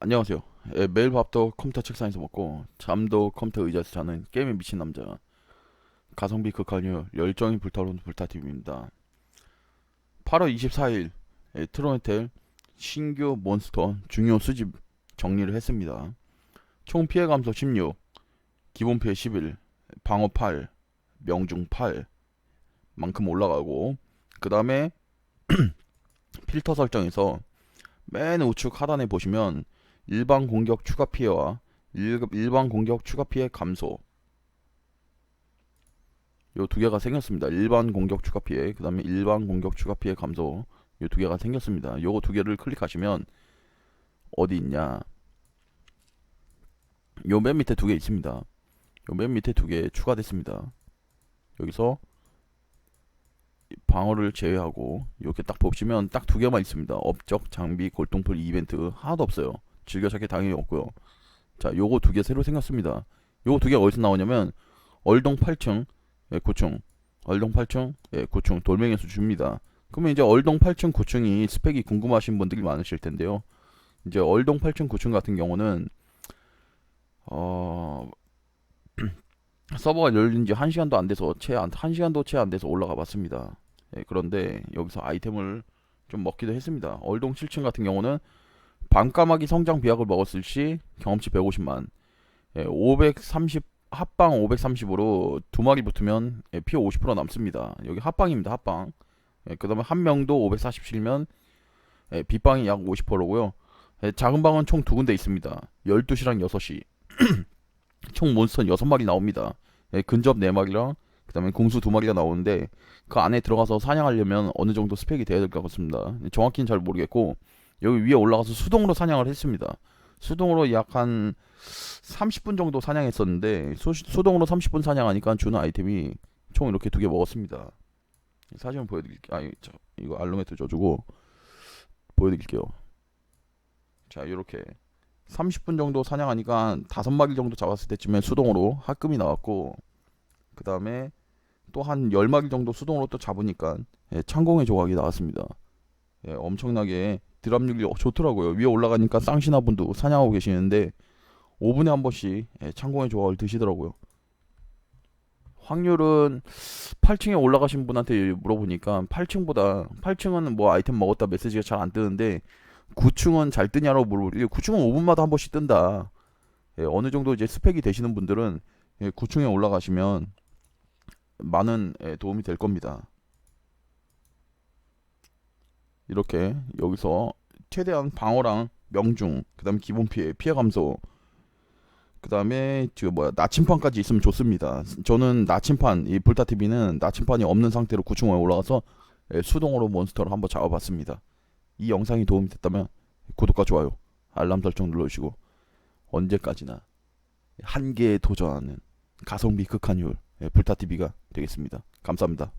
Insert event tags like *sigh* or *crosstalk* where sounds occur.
안녕하세요. 예, 매일 밥도 컴퓨터 책상에서 먹고 잠도 컴퓨터 의자에서 자는 게임에 미친 남자 가성비 극한유 열정이 불타오르는 불타TV입니다. 8월 24일 예, 트로네텔 신규 몬스터 중요 수집 정리를 했습니다. 총 피해 감소 16, 기본 피해 11, 방어 8, 명중 8 만큼 올라가고 그 다음에 *clears throat* 필터 설정에서 맨 우측 하단에 보시면 일반 공격 추가 피해와 일, 일반 공격 추가 피해 감소 요 두 개가 생겼습니다. 일반 공격 추가 피해 그 다음에 일반 공격 추가 피해 감소 요 두 개가 생겼습니다. 요거 두 개를 클릭하시면 어디 있냐 요 맨 밑에 두 개 있습니다. 요 맨 밑에 두 개 추가됐습니다. 여기서 방어를 제외하고 이렇게 딱 보시면 딱 두 개만 있습니다. 업적, 장비, 골동풀 이벤트 하나도 없어요. 즐겨찾기 당연히 없고요. 자, 요거 두 개 새로 생겼습니다. 요거 두개 어디서 나오냐면 얼동 8층, 예, 9층, 얼동 8층, 예, 9층 돌멩이에서 줍니다. 그러면 이제 얼동 8층, 9층이 스펙이 궁금하신 분들이 많으실 텐데요. 이제 얼동 8층, 9층 같은 경우는 어 *clears throat* 서버가 열린 지 1시간도 안 돼서 채 안, 1시간도 채 안 돼서 올라가 봤습니다. 예, 그런데 여기서 아이템을 좀 먹기도 했습니다. 얼동 7층 같은 경우는 밤까마귀 성장 비약을 먹었을 시 경험치 150만, 예, 530 합방 530으로 두 마리 붙으면 예, 피50% 남습니다. 여기 합방입니다. 합방. 예, 그 다음에 한 명도 547면 예, 빗방이 약 50%고요. 예, 작은 방은 총 두 군데 있습니다. 12시랑 6시. *clears throat* 총 몬스터 6마리 나옵니다. 예, 근접 4마리랑 그 다음에 공수 2마리가 나오는데 그 안에 들어가서 사냥하려면 어느 정도 스펙이 돼야 될 것 같습니다. 정확히는 잘 모르겠고 여기 위에 올라가서 수동으로 사냥을 했습니다. 수동으로 약 한 30분 정도 사냥했었는데 수, 수동으로 30분 사냥하니까 주는 아이템이 총 이렇게 두 개 먹었습니다. 사진 보여드릴게요. 아, 저, 이거 알로메트 줘주고 보여드릴게요. 자, 이렇게 30분 정도 사냥하니까 다섯 마리 정도 잡았을 때쯤에 수동으로 합금이 나왔고 그 다음에 또한 10마리 정도 수동으로 또 잡으니까 예, 창공의 조각이 나왔습니다. 예, 엄청나게 드랍률이 좋더라고요. 위에 올라가니까 쌍신화분도 사냥하고 계시는데 5분에 한 번씩 예, 창공의 조각을 드시더라고요. 확률은 8층에 올라가신 분한테 물어보니까 8층보다 8층은 뭐 아이템 먹었다 메시지가 잘 안 뜨는데 9층은 잘 뜨냐고 물어보니 9층은 5분마다 한 번씩 뜬다. 예, 어느 정도 이제 스펙이 되시는 분들은 예, 9층에 올라가시면 많은 예, 도움이 될 겁니다. 이렇게 여기서 최대한 방어랑 명중, 그다음에 기본 피해, 피해 감소, 그다음에 저 뭐야 나침판까지 있으면 좋습니다. 저는 나침판 이 불타 TV는 나침판이 없는 상태로 9층에 올라가서 예, 수동으로 몬스터를 한번 잡아봤습니다. 이 영상이 도움이 됐다면 구독과 좋아요, 알람 설정 눌러주시고 언제까지나 한계에 도전하는 가성비 극한율 예, 불타 TV가 되겠습니다. 감사합니다.